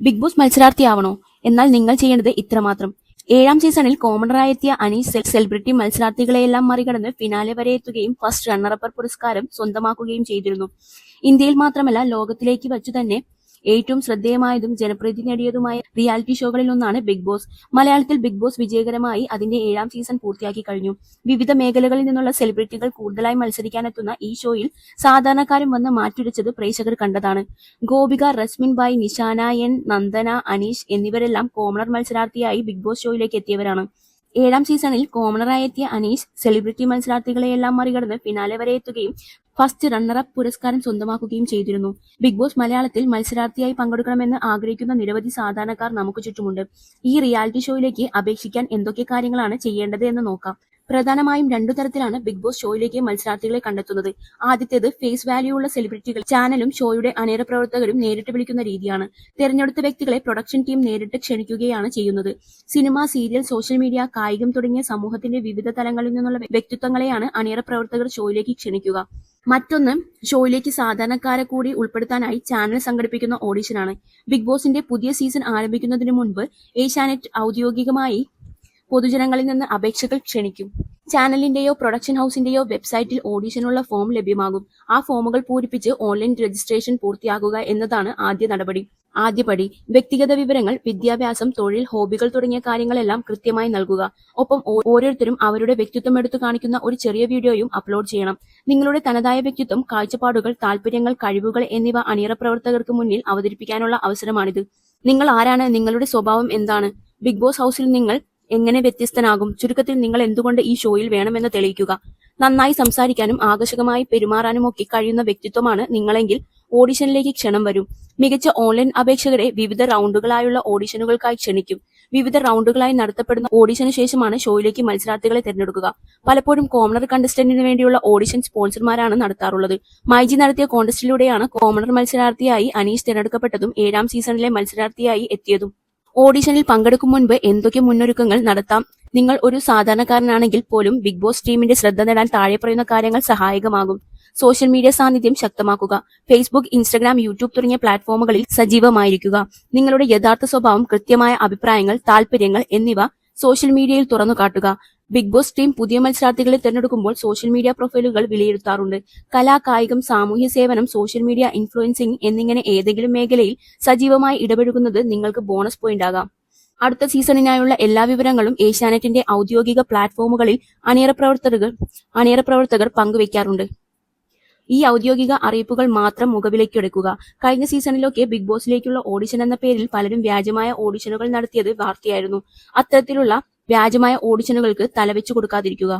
Big boss മത്സരാർത്ഥിയാവണോ? എന്നാൽ നിങ്ങൾ ചെയ്യേണ്ടത് ഇത്രമാത്രം. ഏഴാം സീസണിൽ കോമണറായെത്തിയ അനീസ് സെലിബ്രിറ്റി മത്സരാർത്ഥികളെയെല്ലാം മറികടന്ന് ഫിനാലെ വരെ എത്തുകയും ഫസ്റ്റ് റണ്ണറപ്പർ പുരസ്കാരം സ്വന്തമാക്കുകയും ചെയ്തിരുന്നു. ഇന്ത്യയിൽ മാത്രമല്ല ലോകത്തിലേക്ക് വച്ചു തന്നെ ഏറ്റവും ശ്രദ്ധേയമായതും ജനപ്രീതി നേടിയതുമായ റിയാലിറ്റി ഷോകളിൽ ഒന്നാണ് ബിഗ് ബോസ്. മലയാളത്തിൽ ബിഗ് ബോസ് വിജയകരമായി അതിന്റെ ഏഴാം സീസൺ പൂർത്തിയാക്കി കഴിഞ്ഞു. വിവിധ മേഖലകളിൽ നിന്നുള്ള സെലിബ്രിറ്റികൾ കൂടുതലായി മത്സരിക്കാനെത്തുന്ന ഈ ഷോയിൽ സാധാരണക്കാരും വന്ന് മാറ്റുരച്ചത് പ്രേക്ഷകർ കണ്ടതാണ്. ഗോപിക റസ്മിൻ ബായ് നിഷാന എൻ നന്ദന അനീഷ് എന്നിവരെല്ലാം കോമണർ മത്സരാർത്ഥിയായി ബിഗ് ബോസ് ഷോയിലേക്ക് എത്തിയവരാണ്. ഏഴാം സീസണിൽ കോമണറായി എത്തിയ അനീഷ് സെലിബ്രിറ്റി മത്സരാർത്ഥികളെയെല്ലാം മറികടന്ന് ഫിനാലെ വരെ എത്തുകയും ഫസ്റ്റ് റണ്ണറപ്പ് പുരസ്കാരം സ്വന്തമാക്കുകയും ചെയ്തിരുന്നു. ബിഗ് ബോസ് മലയാളത്തിൽ മത്സരാർത്ഥിയായി പങ്കെടുക്കണമെന്ന് ആഗ്രഹിക്കുന്ന നിരവധി സാധാരണക്കാർ നമുക്ക് ചുറ്റുമുണ്ട്. ഈ റിയാലിറ്റി ഷോയിലേക്ക് അപേക്ഷിക്കാൻ എന്തൊക്കെ കാര്യങ്ങളാണ് ചെയ്യേണ്ടത് എന്ന് നോക്കാം. പ്രധാനമായും രണ്ടു തരത്തിലാണ് ബിഗ് ബോസ് ഷോയിലേക്ക് മത്സരാർത്ഥികളെ കണ്ടെത്തുന്നത്. ആദ്യത്തേത് ഫേസ് വാല്യൂ ഉള്ള സെലിബ്രിറ്റികൾ ചാനലും ഷോയുടെ അണിയറ പ്രവർത്തകരും നേരിട്ട് വിളിക്കുന്ന രീതിയാണ്. തെരഞ്ഞെടുത്ത വ്യക്തികളെ പ്രൊഡക്ഷൻ ടീം നേരിട്ട് ക്ഷണിക്കുകയാണ് ചെയ്യുന്നത്. സിനിമ സീരിയൽ സോഷ്യൽ മീഡിയ കായികം തുടങ്ങിയ സമൂഹത്തിന്റെ വിവിധ തലങ്ങളിൽ നിന്നുള്ള വ്യക്തിത്വങ്ങളെയാണ് അണിയറ പ്രവർത്തകർ ഷോയിലേക്ക് ക്ഷണിക്കുക. മറ്റൊന്ന് ഷോയിലേക്ക് സാധാരണക്കാരെ കൂടി ഉൾപ്പെടുത്താനായി ചാനൽ സംഘടിപ്പിക്കുന്ന ഓഡിഷനാണ് ബിഗ് ബോസിന്റെ പുതിയ സീസൺ ആരംഭിക്കുന്നതിന് മുൻപ് ഏഷ്യാനെറ്റ് ഔദ്യോഗികമായി പൊതുജനങ്ങളിൽ നിന്ന് അപേക്ഷകൾ ക്ഷണിക്കും. ചാനലിന്റെയോ പ്രൊഡക്ഷൻ ഹൗസിന്റെയോ വെബ്സൈറ്റിൽ ഓഡിഷനുള്ള ഫോം ലഭ്യമാകും. ആ ഫോമുകൾ പൂരിപ്പിച്ച് ഓൺലൈൻ രജിസ്ട്രേഷൻ പൂർത്തിയാക്കുക എന്നതാണ് ആദ്യ നടപടി. ആദ്യപടി വ്യക്തിഗത വിവരങ്ങൾ വിദ്യാഭ്യാസം തൊഴിൽ ഹോബികൾ തുടങ്ങിയ കാര്യങ്ങളെല്ലാം കൃത്യമായി നൽകുക. ഒപ്പം ഓരോരുത്തരും അവരുടെ വ്യക്തിത്വം എടുത്തു കാണിക്കുന്ന ഒരു ചെറിയ വീഡിയോയും അപ്ലോഡ് ചെയ്യണം. നിങ്ങളുടെ തനതായ വ്യക്തിത്വം കാഴ്ചപ്പാടുകൾ താല്പര്യങ്ങൾ കഴിവുകൾ എന്നിവ അണിയറ പ്രവർത്തകർക്ക് മുന്നിൽ അവതരിപ്പിക്കാനുള്ള അവസരമാണിത്. നിങ്ങൾ ആരാണ്? നിങ്ങളുടെ സ്വഭാവം എന്താണ്? ബിഗ് ബോസ് ഹൗസിൽ നിങ്ങൾ എങ്ങനെ വ്യത്യസ്തനാകും? ചുരുക്കത്തിൽ നിങ്ങൾ എന്തുകൊണ്ട് ഈ ഷോയിൽ വേണമെന്ന് തെളിയിക്കുക. നന്നായി സംസാരിക്കാനും ആകർഷകമായി പെരുമാറാനും ഒക്കെ കഴിയുന്ന വ്യക്തിത്വമാണ് നിങ്ങളെങ്കിൽ ഓഡിഷനിലേക്ക് ക്ഷണം വരും. മികച്ച ഓൺലൈൻ അപേക്ഷകരെ വിവിധ റൗണ്ടുകളായുള്ള ഓഡിഷനുകൾക്കായി ക്ഷണിക്കും. വിവിധ റൗണ്ടുകളായി നടത്തപ്പെടുന്ന ഓഡിഷന് ശേഷമാണ് ഷോയിലേക്ക് മത്സരാർത്ഥികളെ തിരഞ്ഞെടുക്കുക. പലപ്പോഴും കോമണർ കണ്ടസ്റ്റന്റിന് വേണ്ടിയുള്ള ഓഡിഷൻ സ്പോൺസർമാരാണ് നടത്താറുള്ളത്. മൈജി നടത്തിയ കോണ്ടസ്റ്റിലൂടെയാണ് കോമണർ മത്സരാർത്ഥിയായി അനീഷ് തിരഞ്ഞെടുക്കപ്പെട്ടതും ഏഴാം സീസണിലെ മത്സരാർത്ഥിയായി എത്തിയതും. ഓഡിഷനിൽ പങ്കെടുക്കും മുൻപ് എന്തൊക്കെ മുന്നൊരുക്കങ്ങൾ നടത്താം? നിങ്ങൾ ഒരു സാധാരണക്കാരനാണെങ്കിൽ പോലും ബിഗ് ബോസ് ടീമിന്റെ ശ്രദ്ധ നേടാൻ താഴെ പറയുന്ന കാര്യങ്ങൾ സഹായകമാകും. സോഷ്യൽ മീഡിയ സാന്നിധ്യം ശക്തമാക്കുക. ഫേസ്ബുക്ക് ഇൻസ്റ്റഗ്രാം യൂട്യൂബ് തുടങ്ങിയ പ്ലാറ്റ്ഫോമുകളിൽ സജീവമായിരിക്കുക. നിങ്ങളുടെ യഥാർത്ഥ സ്വഭാവം കൃത്യമായ അഭിപ്രായങ്ങൾ താല്പര്യങ്ങൾ എന്നിവ സോഷ്യൽ മീഡിയയിൽ തുറന്നു കാട്ടുക ബിഗ് ബോസ് ടീം പുതിയ മത്സരാർത്ഥികളെ തിരഞ്ഞെടുക്കുമ്പോൾ സോഷ്യൽ മീഡിയ പ്രൊഫൈലുകൾ വിലയിരുത്താറുണ്ട്. കലാ കായികം സാമൂഹ്യ സേവനം സോഷ്യൽ മീഡിയ ഇൻഫ്ലുവൻസിംഗ് എന്നിങ്ങനെ ഏതെങ്കിലും മേഖലയിൽ സജീവമായി ഇടപെടുന്നത് നിങ്ങൾക്ക് ബോണസ് പോയിന്റ് ആകാം. അടുത്ത സീസണിനായുള്ള എല്ലാ വിവരങ്ങളും ഏഷ്യാനെറ്റിന്റെ ഔദ്യോഗിക പ്ലാറ്റ്ഫോമുകളിൽ അണിയറ പ്രവർത്തകർ അണിയറ പ്രവർത്തകർ പങ്കുവയ്ക്കാറുണ്ട്. ഈ ഔദ്യോഗിക അറിയിപ്പുകൾ മാത്രം മുഖവിലേക്കെടുക്കുക കഴിഞ്ഞ സീസണിലൊക്കെ ബിഗ് ബോസിലേക്കുള്ള ഓഡിഷൻ എന്ന പേരിൽ പലരും വ്യാജമായ ഓഡിഷനുകൾ നടത്തിയത് വാർത്തയായിരുന്നു. അത്തരത്തിലുള്ള വ്യാജമായ ഓഡിഷനുകൾക്ക് തലവെച്ചു കൊടുക്കാതിരിക്കുക